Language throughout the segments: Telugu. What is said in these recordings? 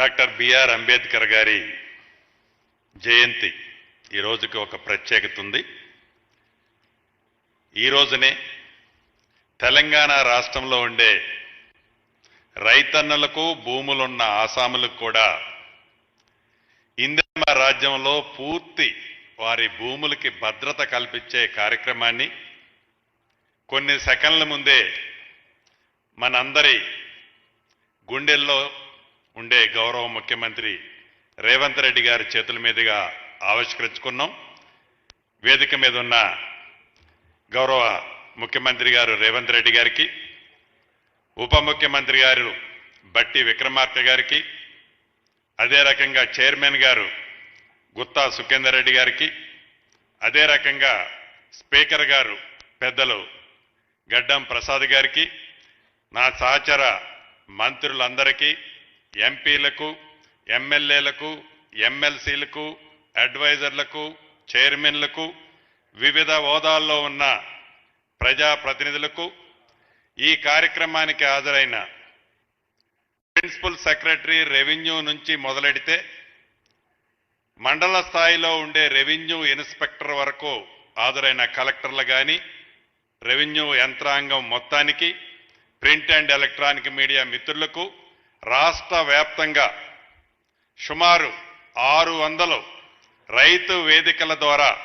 డాక్టర్ బిఆర్ అంబేద్కర్ గారి జయంతి ఈ రోజుకి ఒక ప్రత్యేకత ఉంది. ఈ రోజునే తెలంగాణ రాష్ట్రంలో ఉండే రైతన్నలకు భూములున్న ఆసాములకు కూడా ఇందిరమ్మ రాజ్యంలో పూర్తి వారి భూములకి భద్రత కల్పించే కార్యక్రమాన్ని కొన్ని సెకండ్ల ముందే మనందరి గుండెల్లో ఉండే గౌరవ ముఖ్యమంత్రి రేవంత్ రెడ్డి గారి చేతుల మీదుగా ఆవిష్కరించుకున్నాం. వేదిక మీద ఉన్న గౌరవ ముఖ్యమంత్రి గారు రేవంత్ రెడ్డి గారికి ఉప ముఖ్యమంత్రి గారు బట్టి విక్రమార్క గారికి అదే రకంగా చైర్మన్ గారు గుత్తా సుఖేందర్ రెడ్డి గారికి అదే రకంగా స్పీకర్ గారు పెద్దలు గడ్డం ప్రసాద్ గారికి నా సహచర మంత్రులందరికీ ఎంపీలకు ఎమ్మెల్యేలకు ఎమ్మెల్సీలకు అడ్వైజర్లకు చైర్మన్లకు వివిధ హోదాల్లో ఉన్న ప్రజాప్రతినిధులకు ఈ కార్యక్రమానికి హాజరైన ప్రిన్సిపల్ సెక్రటరీ రెవెన్యూ నుంచి మొదలెడితే మండల స్థాయిలో ఉండే రెవెన్యూ ఇన్స్పెక్టర్ వరకు హాజరైన కలెక్టర్లు కానీ రెవెన్యూ యంత్రాంగం మొత్తానికి ప్రింట్ అండ్ ఎలక్ట్రానిక్ మీడియా మిత్రులకు రాష్ట్ర వ్యాప్తంగా సుమారు ఆరు వందలు రైతు వేదికల ద్వారా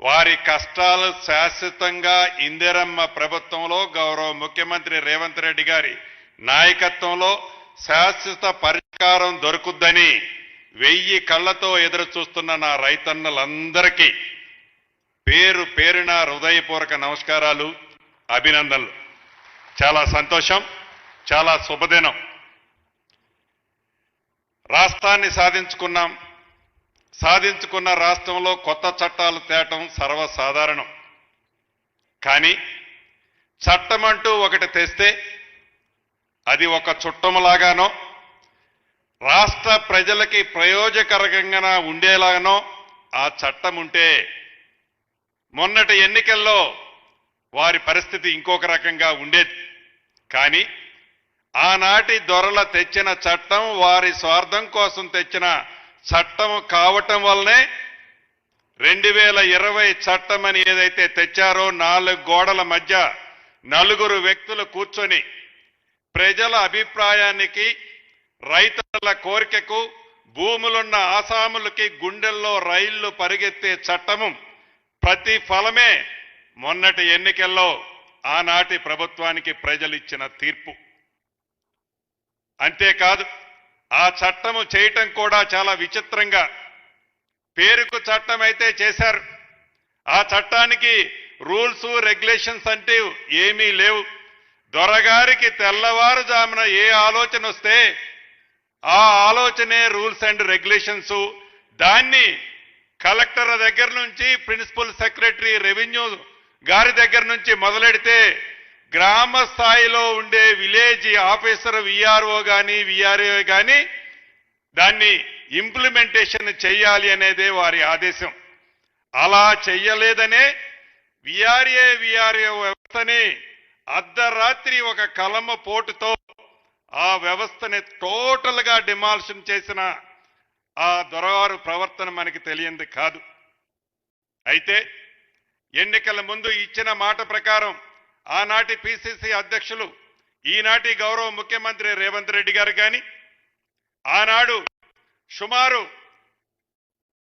వారి కష్టాలు శాశ్వతంగా ఇందిరమ్మ ప్రభుత్వంలో గౌరవ ముఖ్యమంత్రి రేవంత్ రెడ్డి గారి నాయకత్వంలో శాశ్వత పరిష్కారం దొరుకుద్దని వెయ్యి కళ్ళతో ఎదురు చూస్తున్న నా రైతన్నలందరికీ పేరు పేరున హృదయపూర్వక నమస్కారాలు అభినందనలు. చాలా సంతోషం చాలా శుభదినం. రాష్ట్రాన్ని సాధించుకున్నాం. సాధించుకున్న రాష్ట్రంలో కొత్త చట్టాలు తేటం సర్వసాధారణం. కానీ చట్టం అంటూ ఒకటి తెస్తే అది ఒక చుట్టములాగానో రాష్ట్ర ప్రజలకి ప్రయోజకరంగా ఉండేలాగానో ఆ చట్టం ఉంటే మొన్నటి ఎన్నికల్లో వారి పరిస్థితి ఇంకొక రకంగా ఉండేది. కానీ ఆనాటి దొరల తెచ్చిన చట్టం వారి స్వార్థం కోసం తెచ్చిన చట్టం కావటం వల్లనే రెండు వేల ఇరవై చట్టం అని ఏదైతే తెచ్చారో నాలుగు గోడల మధ్య నలుగురు వ్యక్తులు కూర్చొని ప్రజల అభిప్రాయానికి రైతుల కోరికకు భూములున్న ఆసాములకి గుండెల్లో రైళ్ళు పరిగెత్తే చట్టము ప్రతి ఫలమే మొన్నటి ఎన్నికల్లో ఆనాటి ప్రభుత్వానికి ప్రజలు ఇచ్చిన తీర్పు. అంతేకాదు ఆ చట్టము చేయటం కూడా చాలా విచిత్రంగా. పేరుకు చట్టం అయితే చేశారు. ఆ చట్టానికి రూల్స్ రెగ్యులేషన్స్ అంటే ఏమీ లేవు. దొరగారికి తెల్లవారుజామున ఏ ఆలోచన వస్తే ఆ ఆలోచనే రూల్స్ అండ్ రెగ్యులేషన్స్. దాన్ని కలెక్టర్ దగ్గర నుంచి ప్రిన్సిపల్ సెక్రటరీ రెవెన్యూ గారి దగ్గర నుంచి మొదలెడితే గ్రామ స్థాయిలో ఉండే విలేజ్ ఆఫీసర్ విఆర్ఓ కానీ విఆర్ఏ కానీ దాన్ని ఇంప్లిమెంటేషన్ చేయాలి అనేదే వారి ఆదేశం. అలా చెయ్యలేదనే విఆర్ఏ విఆర్ఏ వ్యవస్థని అర్ధరాత్రి ఒక కలమ పోటుతో ఆ వ్యవస్థని టోటల్గా డిమాల్షన్ చేసిన ఆ దొరవారు ప్రవర్తన మనకి తెలియంది కాదు. అయితే ఎన్నికల ముందు ఇచ్చిన మాట ప్రకారం ఆనాటి పిసిసి అధ్యక్షులు ఈనాటి గౌరవ ముఖ్యమంత్రి రేవంత్ రెడ్డి గారు కానీ ఆనాడు సుమారు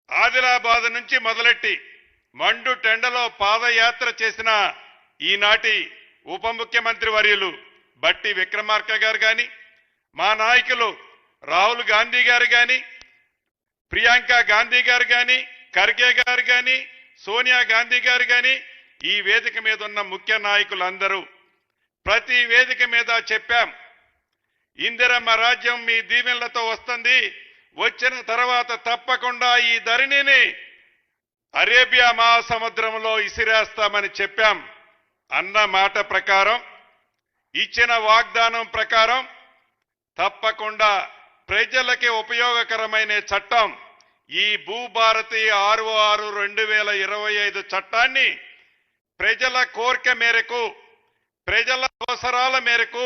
ఆదిలాబాద్ నుంచి మొదలెట్టి మండు టెండలో పాదయాత్ర చేసిన ఈనాటి ఉప ముఖ్యమంత్రి వర్యులు బట్టి విక్రమార్క గారు కానీ మా నాయకులు రాహుల్ గాంధీ గారు కానీ ప్రియాంక గాంధీ గారు కానీ ఖర్గే గారు కానీ సోనియా గాంధీ గారు కానీ ఈ వేదిక మీద ఉన్న ముఖ్య నాయకులందరూ ప్రతి వేదిక మీద చెప్పాం ఇందిరమ్మ రాజ్యం మీ దీవెనలతో వస్తుంది వచ్చిన తర్వాత తప్పకుండా ఈ ధరణిని అరేబియా మహాసముద్రంలో ఇసిరేస్తామని చెప్పాం. అన్న మాట ప్రకారం ఇచ్చిన వాగ్దానం ప్రకారం తప్పకుండా ప్రజలకి ఉపయోగకరమైన చట్టం ఈ భూభారతి ఆరు ఆరు రెండు వేల ఇరవై ఐదు చట్టాన్ని ప్రజల కోరిక మేరకు ప్రజల అవసరాల మేరకు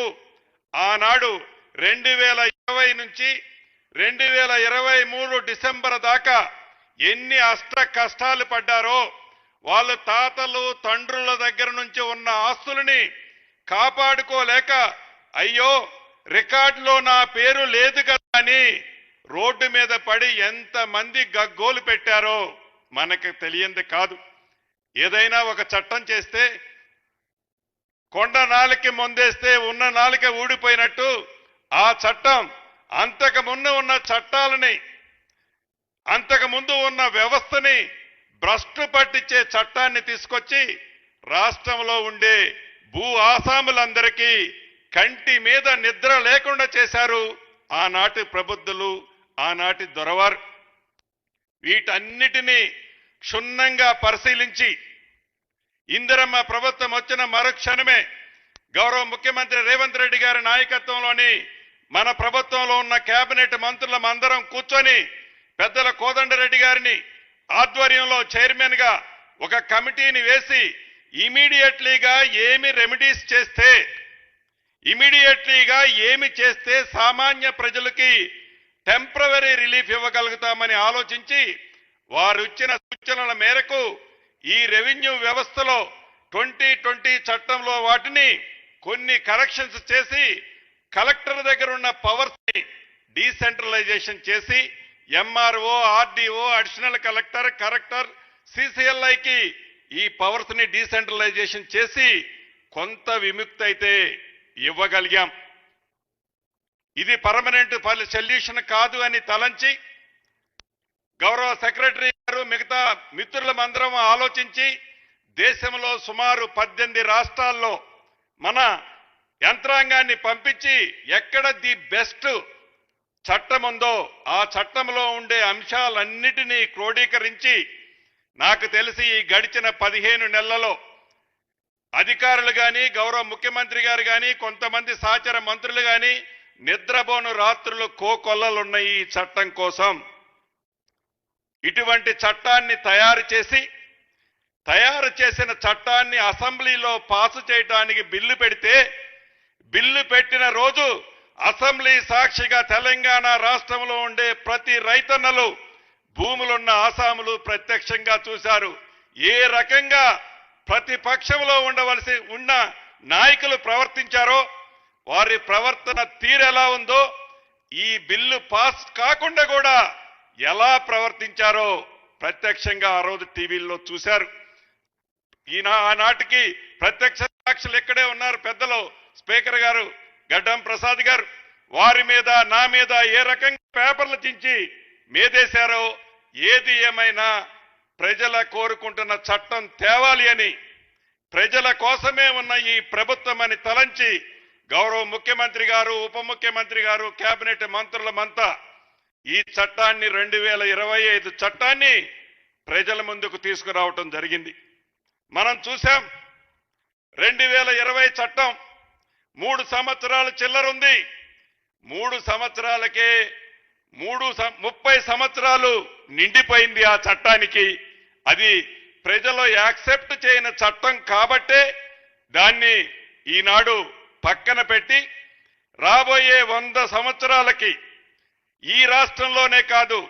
ఆనాడు రెండు వేల ఇరవై నుంచి రెండు వేల ఇరవై మూడు డిసెంబర్ దాకా ఎన్ని అష్ట కష్టాలు పడ్డారో వాళ్ళ తాతలు తండ్రుల దగ్గర నుంచి ఉన్న ఆస్తులని కాపాడుకోలేక అయ్యో రికార్డులో నా పేరు లేదు కదా అని రోడ్డు మీద పడి ఎంతమంది గగ్గోలు పెట్టారో మనకు తెలియంది కాదు. ఏదైనా ఒక చట్టం చేస్తే కొండ నాలికి ముందేస్తే ఉన్న నాలిక ఊడిపోయినట్టు ఆ చట్టం అంతకు ముందు ఉన్న చట్టాలని అంతకు ముందు ఉన్న వ్యవస్థని భ్రష్టు పట్టించే చట్టాన్ని తీసుకొచ్చి రాష్ట్రంలో ఉండే భూ ఆసాములందరికీ కంటి మీద నిద్ర లేకుండా చేశారు ఆనాటి ప్రబుద్ధులు ఆనాటి దొరవారు. వీటన్నిటినీ క్షుణ్ణంగా పరిశీలించి ఇందిరమ్మ ప్రభుత్వం వచ్చిన మరుక్షణమే గౌరవ ముఖ్యమంత్రి రేవంత్ రెడ్డి గారి నాయకత్వంలోని మన ప్రభుత్వంలో ఉన్న కేబినెట్ మంత్రులం అందరం కూర్చొని పెద్దల కోదండరెడ్డి గారిని ఆధ్వర్యంలో చైర్మన్గా ఒక కమిటీని వేసి ఇమీడియట్లీగా ఏమి రెమెడీస్ చేస్తే ఇమీడియట్లీగా ఏమి చేస్తే సామాన్య ప్రజలకి టెంపరవరీ రిలీఫ్ ఇవ్వగలుగుతామని ఆలోచించి వారు ఇచ్చిన సూచనల మేరకు ఈ రెవెన్యూ వ్యవస్థలో ట్వంటీ ట్వంటీ చట్టంలో వాటిని కొన్ని కరెక్షన్స్ చేసి కలెక్టర్ దగ్గర ఉన్న పవర్స్ని డీసెంట్రలైజేషన్ చేసి MRO RDO additional collector collector సిసిఎల్ఐకి ఈ పవర్స్ని డీసెంట్రలైజేషన్ చేసి కొంత విముక్తి అయితే ఇవ్వగలిగాం. ఇది పర్మనెంట్ సొల్యూషన్ కాదు అని తలంచి గౌరవ సెక్రటరీ గారు మిగతా మిత్రులమందరం ఆలోచించి దేశంలో సుమారు పద్దెనిమిది రాష్ట్రాల్లో మన యంత్రాంగాన్ని పంపించి ఎక్కడ ది బెస్ట్ చట్టం ఉందో ఆ చట్టంలో ఉండే అంశాలన్నిటినీ క్రోడీకరించి నాకు తెలిసి ఈ గడిచిన పదిహేను నెలలలో అధికారులు కానీ గౌరవ ముఖ్యమంత్రి గారు కానీ కొంతమంది సహచర మంత్రులు కానీ నిద్రబోను రాత్రులు కోకొల్లలున్నాయి ఈ చట్టం కోసం. ఇటువంటి చట్టాన్ని తయారు చేసి తయారు చేసిన చట్టాన్ని అసెంబ్లీలో పాసు చేయడానికి బిల్లు పెడితే బిల్లు పెట్టిన రోజు అసెంబ్లీ సాక్షిగా తెలంగాణ రాష్ట్రంలో ఉండే ప్రతి రైతన్నలు భూములున్న ఆసాములు ప్రత్యక్షంగా చూశారు. ఏ రకంగా ప్రతిపక్షంలో ఉండవలసి ఉన్న నాయకులు ప్రవర్తించారో వారి ప్రవర్తన తీరెలా ఉందో ఈ బిల్లు పాస్ కాకుండా కూడా ఎలా ప్రవర్తించారో ప్రత్యక్షంగా ఆ రోజు టీవీల్లో చూశారు. ఈయన ఆనాటికి ప్రత్యక్ష సాక్షులు ఇక్కడే ఉన్నారు పెద్దలు స్పీకర్ గారు గడ్డం ప్రసాద్ గారు. వారి మీద నా మీద ఏ రకంగా పేపర్లు చించి మేదేశారో ఏది ఏమైనా ప్రజల కోరుకుంటున్న చట్టం తేవాలి అని ప్రజల కోసమే ఉన్న ఈ ప్రభుత్వం అని తలంచి గౌరవ ముఖ్యమంత్రి గారు ఉప ముఖ్యమంత్రి గారు కేబినెట్ మంత్రులమంతా ఈ చట్టాన్ని రెండు వేల ఇరవై ఐదు చట్టాన్ని ప్రజల ముందుకు తీసుకురావటం జరిగింది. మనం చూసాం రెండు వేల ఇరవై చట్టం మూడు సంవత్సరాల చిల్లరుంది. మూడు సంవత్సరాలకే మూడు సం- ముప్పై సంవత్సరాలు నిండిపోయింది ఆ చట్టానికి. అది ప్రజలు యాక్సెప్ట్ చేయని చట్టం కాబట్టే దాన్ని ఈనాడు పక్కన పెట్టి రాబోయే వంద సంవత్సరాలకి ఈ రాష్ట్రంలోనే కాదు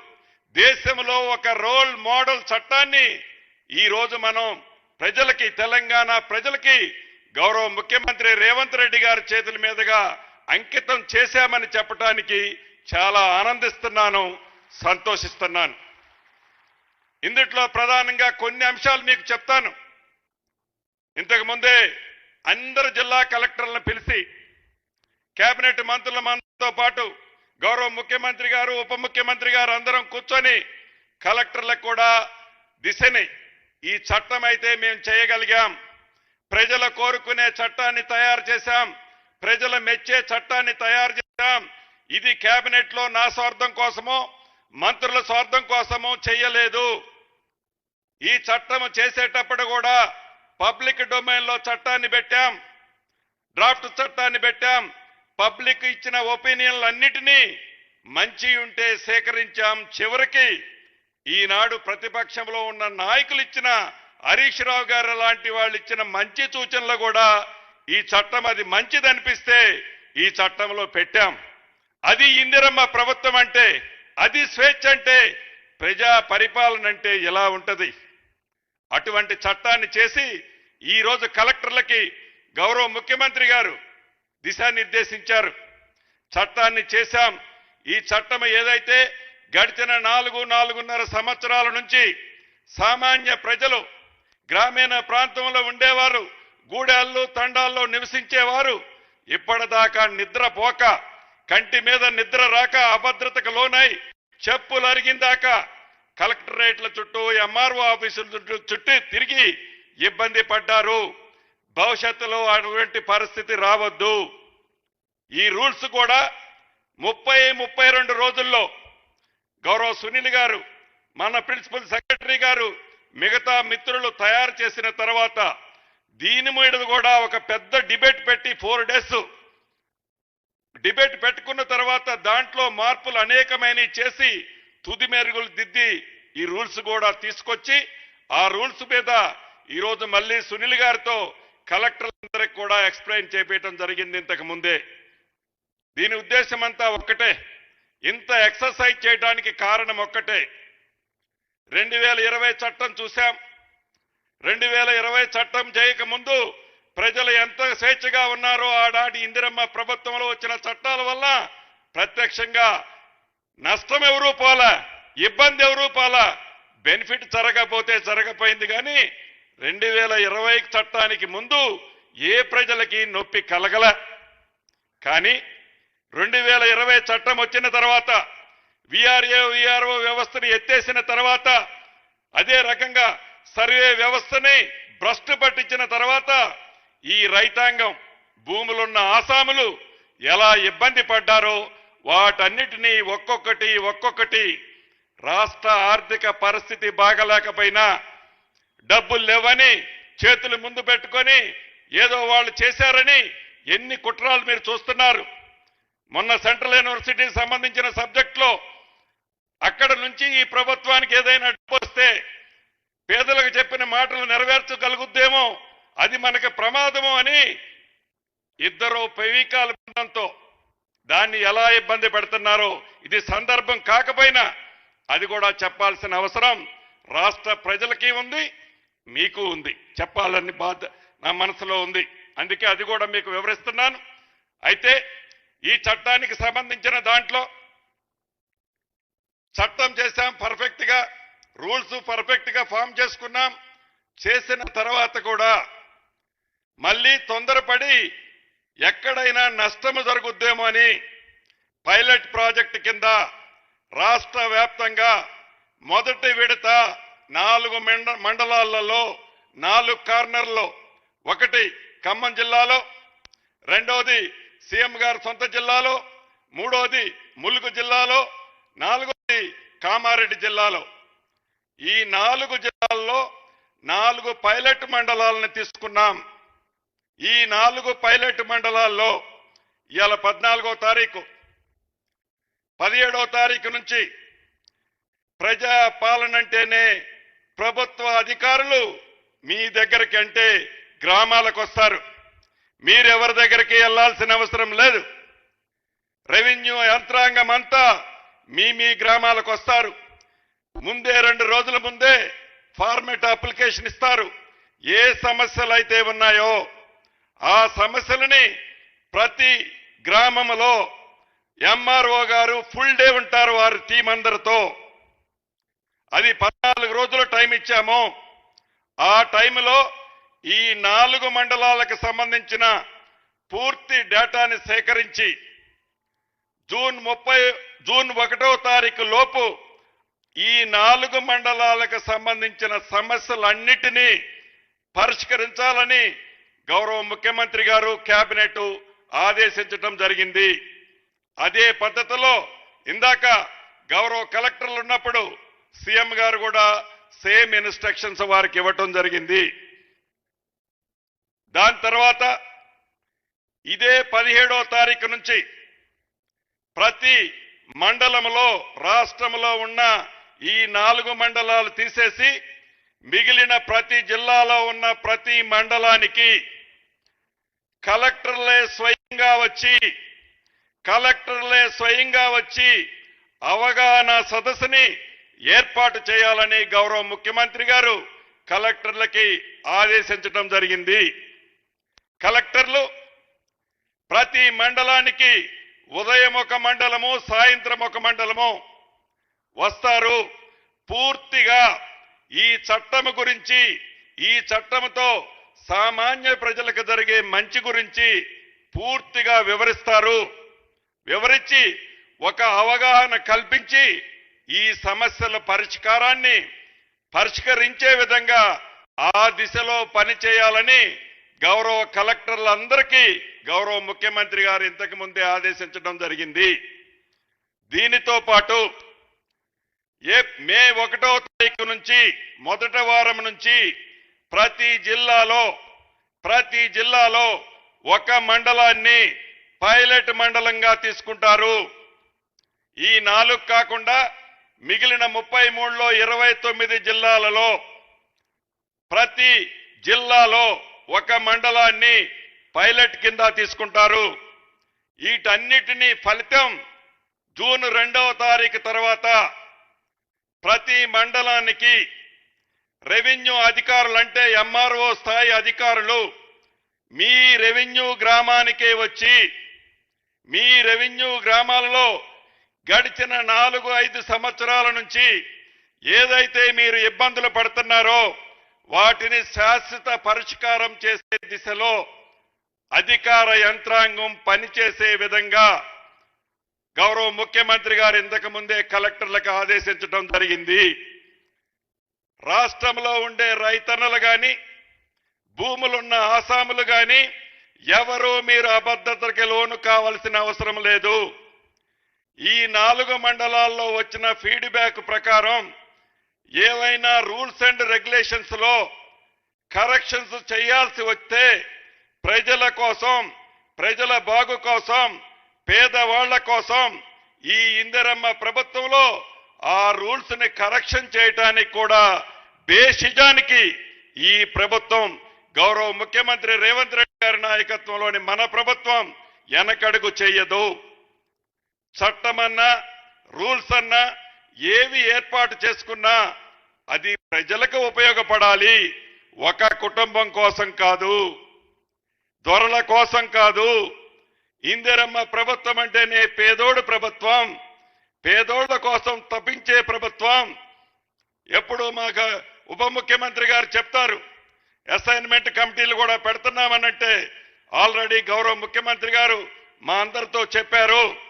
దేశంలో ఒక రోల్ మోడల్ చట్టాన్ని ఈ రోజు మనం ప్రజలకి తెలంగాణ ప్రజలకి గౌరవ ముఖ్యమంత్రి రేవంత్ రెడ్డి గారి చేతుల మీదుగా అంకితం చేశామని చెప్పడానికి చాలా ఆనందిస్తున్నాను సంతోషిస్తున్నాను. ఇందుట్లో ప్రధానంగా కొన్ని అంశాలు మీకు చెప్తాను. ఇంతకు ముందే అందరు జిల్లా కలెక్టర్లను పిలిచి కేబినెట్ మంత్రుల మనతో పాటు గౌరవ ముఖ్యమంత్రి గారు ఉప ముఖ్యమంత్రి గారు అందరం కూర్చొని కలెక్టర్లకు కూడా దిశని ఈ చట్టం అయితే మేము చేయగలిగాం. ప్రజల కోరుకునే చట్టాన్ని తయారు చేశాం. ప్రజల మెచ్చే చట్టాన్ని తయారు చేశాం. ఇది కేబినెట్లో నా స్వార్థం కోసమో మంత్రుల స్వార్థం కోసమో చేయలేదు ఈ చట్టం చేసేటప్పుడు కూడా పబ్లిక్ డొమైన్లో చట్టాన్ని పెట్టాం. డ్రాఫ్ట్ చట్టాన్ని పెట్టాం. పబ్లిక్ ఇచ్చిన ఒపీనియన్లు అన్నిటినీ మంచి ఉంటే సేకరించాం చివరికి. ఈనాడు ప్రతిపక్షంలో ఉన్న నాయకులు ఇచ్చిన హరీష్ రావు గారు లాంటి వాళ్ళు ఇచ్చిన మంచి సూచనలు కూడా ఈ చట్టం అది మంచిదనిపిస్తే ఈ చట్టంలో పెట్టాం. అది ఇందిరమ్మ ప్రభుత్వం అంటే అది స్వేచ్ఛ అంటే ప్రజా పరిపాలన అంటే ఎలా ఉంటుంది? అటువంటి చట్టాన్ని చేసి ఈరోజు కలెక్టర్లకి గౌరవ ముఖ్యమంత్రి గారు దిశానిర్దేశించారు. చట్టాన్ని చేశాం. ఈ చట్టం ఏదైతే గడిచిన నాలుగు నాలుగున్నర సంవత్సరాల నుంచి సామాన్య ప్రజలు గ్రామీణ ప్రాంతంలో ఉండేవారు గూడాల్లో తండాల్లో నివసించేవారు ఇప్పటిదాకా నిద్రపోక కంటి మీద నిద్ర రాక అభద్రతకు లోనై చెప్పులు అరిగిందాకా కలెక్టరేట్ల చుట్టూ ఎంఆర్ఓ ఆఫీసుల చుట్టూ చుట్టూ తిరిగి ఇబ్బంది పడ్డారు. భవిష్యత్తులో అటువంటి పరిస్థితి రావద్దు. ఈ రూల్స్ కూడా ముప్పై ముప్పై రెండు రోజుల్లో గౌరవ సునీల్ గారు మన ప్రిన్సిపల్ సెక్రటరీ గారు మిగతా మిత్రులు తయారు చేసిన తర్వాత దీని మీద కూడా ఒక పెద్ద డిబేట్ పెట్టి ఫోర్ డేస్ డిబేట్ పెట్టుకున్న తర్వాత దాంట్లో మార్పులు అనేకమైనవి చేసి తుది మెరుగులు దిద్ది ఈ రూల్స్ కూడా తీసుకొచ్చి ఆ రూల్స్ మీద ఈరోజు మళ్ళీ సునీల్ గారితో కలెక్టర్లందరికి కూడా ఎక్స్ప్లెయిన్ చేపేయటం జరిగింది ఇంతకు ముందే. దీని ఉద్దేశం అంతా ఒక్కటే. ఇంత ఎక్సర్సైజ్ చేయడానికి కారణం ఒక్కటే. రెండు వేల ఇరవై చట్టం చూశాం. రెండు వేల ఇరవై చట్టం చేయకముందు ప్రజలు ఎంత స్వేచ్ఛగా ఉన్నారో ఆడాడి ఇందిరమ్మ ప్రభుత్వంలో వచ్చిన చట్టాల వల్ల ప్రత్యక్షంగా నష్టం ఎవరూ పోలా ఇబ్బంది ఎవరూ పోలా బెనిఫిట్ జరగకపోతే జరగపోయింది కానీ రెండు వేల ఇరవై చట్టానికి ముందు ఏ ప్రజలకి నొప్పి కలగల. కానీ రెండు వేల ఇరవై చట్టం వచ్చిన తర్వాత విఆర్ఏ విఆర్ఓ వ్యవస్థను ఎత్తేసిన తర్వాత అదే రకంగా సర్వే వ్యవస్థని భ్రష్టు పట్టించిన తర్వాత ఈ రైతాంగం భూములున్న ఆసాములు ఎలా ఇబ్బంది పడ్డారో వాటన్నిటినీ ఒక్కొక్కటి ఒక్కొక్కటి రాష్ట్ర ఆర్థిక పరిస్థితి బాగలేకపోయినా డబ్బులు లేవని చేతులు ముందు పెట్టుకొని ఏదో వాళ్ళు చేశారని ఎన్ని కుట్రాలు మీరు చూస్తున్నారు? మొన్న సెంట్రల్ యూనివర్సిటీకి సంబంధించిన సబ్జెక్ట్లో అక్కడ నుంచి ఈ ప్రభుత్వానికి ఏదైనా వస్తే పేదలకు చెప్పిన మాటలు నెరవేర్చగలుగుద్దేమో అది మనకి ప్రమాదము అని ఇద్దరు పెవికాల బృందంతో దాన్ని ఎలా ఇబ్బంది పెడుతున్నారో ఇది సందర్భం కాకపోయినా అది కూడా చెప్పాల్సిన అవసరం రాష్ట్ర ప్రజలకి ఉంది మీకు ఉంది. చెప్పాలని బాధ నా మనసులో ఉంది. అందుకే అది కూడా మీకు వివరిస్తున్నాను. అయితే ఈ చట్టానికి సంబంధించిన దాంట్లో చట్టం చేశాం పర్ఫెక్ట్గా రూల్స్ పర్ఫెక్ట్గా ఫామ్ చేసుకున్నాం. చేసిన తర్వాత కూడా మళ్ళీ తొందరపడి ఎక్కడైనా నష్టము జరుగుద్దేమో అని పైలట్ ప్రాజెక్ట్ కింద రాష్ట్ర వ్యాప్తంగా మొదటి విడత నాలుగు మండ మండలాలలో నాలుగు కార్నర్లో ఒకటి ఖమ్మం జిల్లాలో రెండవది సీఎం గారి సొంత జిల్లాలో మూడవది ములుగు జిల్లాలో నాలుగవది కామారెడ్డి జిల్లాలో. ఈ నాలుగు జిల్లాల్లో నాలుగు పైలట్ మండలాలను తీసుకున్నాం. ఈ నాలుగు పైలట్ మండలాల్లో ఇవాళ పద్నాలుగో తారీఖు. పదిహేడో తారీఖు నుంచి ప్రజా పాలన అంటేనే ప్రభుత్వ అధికారులు మీ దగ్గరికి అంటే గ్రామాలకు వస్తారు. మీరెవరి దగ్గరికి వెళ్ళాల్సిన అవసరం లేదు. రెవెన్యూ యంత్రాంగం అంతా మీ మీ గ్రామాలకు వస్తారు. ముందే రెండు రోజుల ముందే ఫార్మేట్ అప్లికేషన్ ఇస్తారు. ఏ సమస్యలు అయితే ఉన్నాయో ఆ సమస్యలని ప్రతి గ్రామంలో ఎంఆర్ఓ గారు ఫుల్ డే ఉంటారు వారి టీం అందరితో. అది పద్నాలుగు రోజులు టైం ఇచ్చాము. ఆ టైంలో ఈ నాలుగు మండలాలకు సంబంధించిన పూర్తి డేటాని సేకరించి జూన్ ముప్పై జూన్ ఒకటో తారీఖు లోపు ఈ నాలుగు మండలాలకు సంబంధించిన సమస్యలన్నిటినీ పరిష్కరించాలని గౌరవ ముఖ్యమంత్రి గారు కేబినెట్ ఆదేశించటం జరిగింది. అదే పద్ధతిలో ఇందాక గౌరవ కలెక్టర్లు ఉన్నప్పుడు సీఎం గారు కూడా సేమ్ ఇన్స్ట్రక్షన్స్ వారికి ఇవ్వటం జరిగింది. దాని తర్వాత ఇదే పదిహేడో తారీఖు నుంచి ప్రతి మండలంలో రాష్ట్రంలో ఉన్న ఈ నాలుగు మండలాలు తీసేసి మిగిలిన ప్రతి జిల్లాలో ఉన్న ప్రతి మండలానికి కలెక్టర్లే స్వయంగా వచ్చి కలెక్టర్లే స్వయంగా వచ్చి అవగాహన సదస్సుని ఏర్పాటు చేయాలని గౌరవ ముఖ్యమంత్రి గారు కలెక్టర్లకి ఆదేశించడం జరిగింది. కలెక్టర్లు ప్రతి మండలానికి ఉదయం ఒక మండలము సాయంత్రం ఒక మండలము వస్తారు. పూర్తిగా ఈ చట్టము గురించి ఈ చట్టముతో సామాన్య ప్రజలకు జరిగే మంచి గురించి పూర్తిగా వివరిస్తారు. వివరించి ఒక అవగాహన కల్పించి ఈ సమస్యల పరిష్కారాన్ని పరిష్కరించే విధంగా ఆ దిశలో పనిచేయాలని గౌరవ కలెక్టర్లందరికీ గౌరవ ముఖ్యమంత్రి గారు ఇంతకు ముందే ఆదేశించడం జరిగింది. దీనితో పాటు ఏ మే ఒకటో తారీఖు నుంచి మొదటి వారం నుంచి ప్రతి జిల్లాలో ప్రతి జిల్లాలో ఒక మండలాన్ని పైలట్ మండలంగా తీసుకుంటారు. ఈ నాలుగు కాకుండా మిగిలిన ముప్పై మూడులో ఇరవై తొమ్మిది జిల్లాలలో ప్రతి జిల్లాలో ఒక మండలాన్ని పైలట్ కింద తీసుకుంటారు. వీటన్నిటినీ ఫలితం జూన్ రెండవ తారీఖు తర్వాత ప్రతి మండలానికి రెవెన్యూ అధికారులు అంటే ఎంఆర్ఓ స్థాయి అధికారులు మీ రెవెన్యూ గ్రామానికే వచ్చి మీ రెవెన్యూ గ్రామాలలో గడిచిన నాలుగు ఐదు సంవత్సరాల నుంచి ఏదైతే మీరు ఇబ్బందులు పడుతున్నారో వాటిని శాశ్వత పరిష్కారం చేసే దిశలో అధికార యంత్రాంగం పనిచేసే విధంగా గౌరవ ముఖ్యమంత్రి గారు ఇంతకు ముందే కలెక్టర్లకు ఆదేశించడం జరిగింది. రాష్ట్రంలో ఉండే రైతన్నలు కానీ భూములున్న ఆసాములు కానీ ఎవరు మీరు అభద్రతకి లోను కావాల్సిన అవసరం లేదు. ఈ నాలుగు మండలాల్లో వచ్చిన ఫీడ్బ్యాక్ ప్రకారం ఏవైనా రూల్స్ అండ్ రెగ్యులేషన్స్లో కరెక్షన్స్ చేయాల్సి వస్తే ప్రజల కోసం ప్రజల బాగు కోసం పేదవాళ్ళ కోసం ఈ ఇందిరమ్మ ప్రభుత్వంలో ఆ రూల్స్ని కరెక్షన్ చేయటానికి కూడా బేషిజానికి ఈ ప్రభుత్వం గౌరవ ముఖ్యమంత్రి రేవంత్ రెడ్డి గారి నాయకత్వంలోని మన ప్రభుత్వం వెనకడుగు చేయదు. చట్టమన్నా రూల్స్ అన్నా ఏవి ఏర్పాటు చేసుకున్నా అది ప్రజలకు ఉపయోగపడాలి. ఒక కుటుంబం కోసం కాదు దొరల కోసం కాదు. ఇందిరమ్మ ప్రభుత్వం అంటేనే పేదోడు ప్రభుత్వం. పేదోళ్ళ కోసం తప్పించే ప్రభుత్వం. ఎప్పుడు మాకు ఉప ముఖ్యమంత్రి గారు చెప్తారు అసైన్మెంట్ కమిటీలు కూడా పెడుతున్నామనంటే ఆల్రెడీ గౌరవ ముఖ్యమంత్రి గారు మా అందరితో చెప్పారు.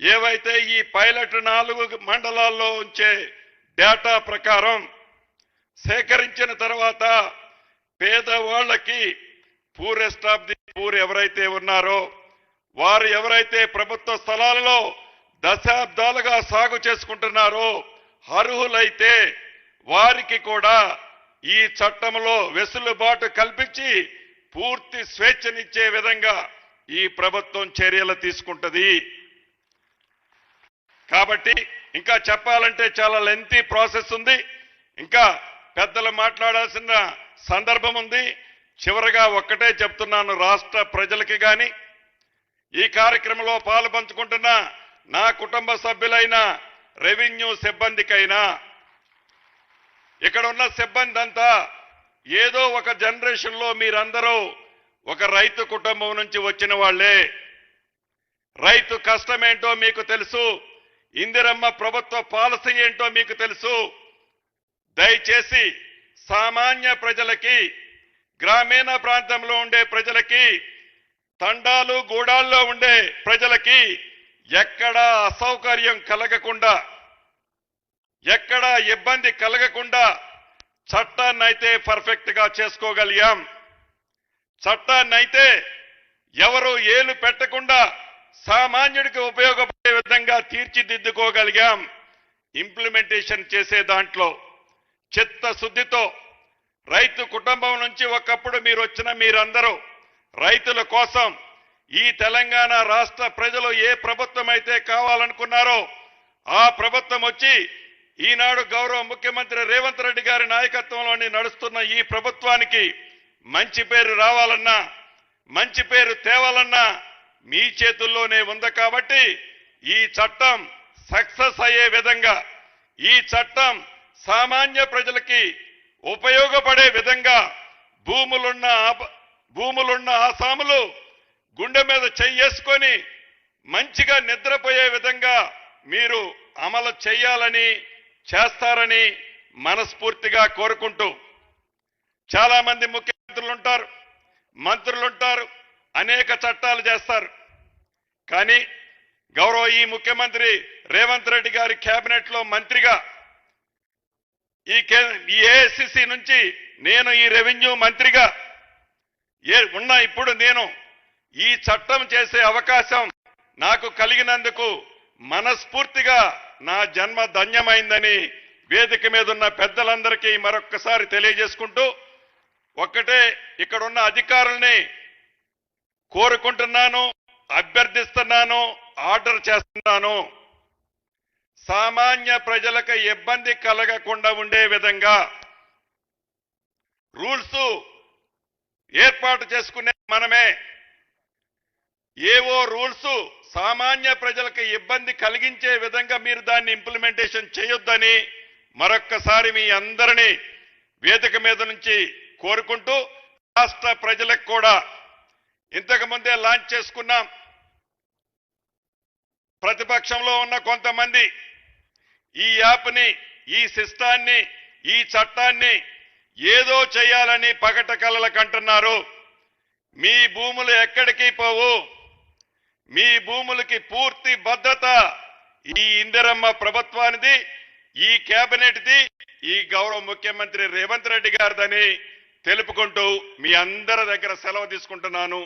ఏవైతే ఈ పైలట్ నాలుగు మండలాల్లో ఉంచే డేటా ప్రకారం సేకరించిన తర్వాత పేదవాళ్ళకి పూరెస్ట్ ఆఫ్ ది పూర్ ఎవరైతే ఉన్నారో వారు ఎవరైతే ప్రభుత్వ స్థలాలలో దశాబ్దాలుగా సాగు చేసుకుంటున్నారో అర్హులైతే వారికి కూడా ఈ చట్టంలో వెసులుబాటు కల్పించి పూర్తి స్వేచ్ఛనిచ్చే విధంగా ఈ ప్రభుత్వం చర్యలు తీసుకుంటుంది. కాబట్టి ఇంకా చెప్పాలంటే చాలా లెంతీ ప్రాసెస్ ఉంది. ఇంకా పెద్దలు మాట్లాడాల్సిన సందర్భం ఉంది. చివరగా ఒక్కటే చెప్తున్నాను రాష్ట్ర ప్రజలకి కానీ ఈ కార్యక్రమంలో పాలు పంచుకుంటున్న నా కుటుంబ సభ్యులైన రెవెన్యూ సిబ్బందికైనా ఇక్కడ ఉన్న సిబ్బంది అంతా ఏదో ఒక జనరేషన్లో మీరందరూ ఒక రైతు కుటుంబం నుంచి వచ్చిన వాళ్ళే. రైతు కష్టమేంటో మీకు తెలుసు. ఇందిరమ్మ ప్రభుత్వ పాలసీ ఏంటో మీకు తెలుసు. దయచేసి సామాన్య ప్రజలకి గ్రామీణ ప్రాంతంలో ఉండే ప్రజలకి తండాలు గూడాల్లో ఉండే ప్రజలకి ఎక్కడా అసౌకర్యం కలగకుండా ఎక్కడా ఇబ్బంది కలగకుండా చట్టాన్ని అయితే పర్ఫెక్ట్గా చేసుకోగలిగాం చట్టాన్నైతే ఎవరు ఏలు పెట్టకుండా సామాన్యుడికి ఉపయోగపడే విధంగా తీర్చిదిద్దుకోగలిగాం. ఇంప్లిమెంటేషన్ చేసే దాంట్లో చిత్తశుద్ధితో రైతు కుటుంబం నుంచి ఒకప్పుడు మీరు వచ్చిన మీరందరూ రైతుల కోసం ఈ తెలంగాణ రాష్ట్ర ప్రజలు ఏ ప్రభుత్వం అయితే కావాలనుకున్నారో ఆ ప్రభుత్వం వచ్చి ఈనాడు గౌరవ ముఖ్యమంత్రి రేవంత్ రెడ్డి గారి నాయకత్వంలోని నడుస్తున్న ఈ ప్రభుత్వానికి మంచి పేరు రావాలన్నా మంచి పేరు తేవాలన్నా మీ చేతుల్లోనే ఉంది కాబట్టి ఈ చట్టం సక్సెస్ అయ్యే విధంగా ఈ చట్టం సామాన్య ప్రజలకి ఉపయోగపడే విధంగా భూములున్న ఆప- భూములున్న ఆసాములు గుండె మీద చెయ్యేసుకొని మంచిగా నిద్రపోయే విధంగా మీరు అమలు చేయాలని చేస్తారని మనస్ఫూర్తిగా కోరుకుంటూ చాలామంది ముఖ్యమంత్రులుంటారు ముఖ్యమంత్రులు ఉంటారు అనేక చట్టాలు చేస్తారు. కానీ గౌరవ ఈ ముఖ్యమంత్రి రేవంత్ రెడ్డి గారి కేబినెట్లో మంత్రిగా ఈ కే- ఈ ఏఐసిసి నుంచి నేను ఈ రెవెన్యూ మంత్రిగా ఏ ఉన్న ఇప్పుడు నేను ఈ చట్టం చేసే అవకాశం నాకు కలిగినందుకు మనస్ఫూర్తిగా నా జన్మ ధన్యమైందని వేదిక మీద ఉన్న పెద్దలందరికీ మరొక్కసారి తెలియజేసుకుంటూ ఒక్కటే ఇక్కడున్న అధికారుల్ని కోరుకుంటున్నాను అభ్యర్థిస్తున్నాను ఆర్డర్ చేస్తున్నాను. సామాన్య ప్రజలకు ఇబ్బంది కలగకుండా ఉండే విధంగా రూల్స్ ఏర్పాటు చేసుకునే మనమే. ఏవో రూల్స్ సామాన్య ప్రజలకు ఇబ్బంది కలిగించే విధంగా మీరు దాన్ని ఇంప్లిమెంటేషన్ చేయొద్దని మరొక్కసారి మీ అందరినీ వేదిక మీద నుంచి కోరుకుంటూ రాష్ట్ర ప్రజలకు కూడా ఇంతకు ముందే లాంచ్ చేసుకున్నాం ప్రతిపక్షంలో ఉన్న కొంతమంది ఈ యాప్ని ఈ సిస్టాన్ని ఈ చట్టాన్ని ఏదో చేయాలని పగట కలలకు అంటున్నారు మీ భూములు ఎక్కడికి పోవు? మీ భూములకి పూర్తి భద్రత ఈ ఇందిరమ్మ ప్రభుత్వానిది ఈ కేబినెట్ది ఈ గౌరవ ముఖ్యమంత్రి రేవంత్ రెడ్డి గారిదని తెలుపుకుంటూ మీ అందరి దగ్గర సెలవు తీసుకుంటున్నాను.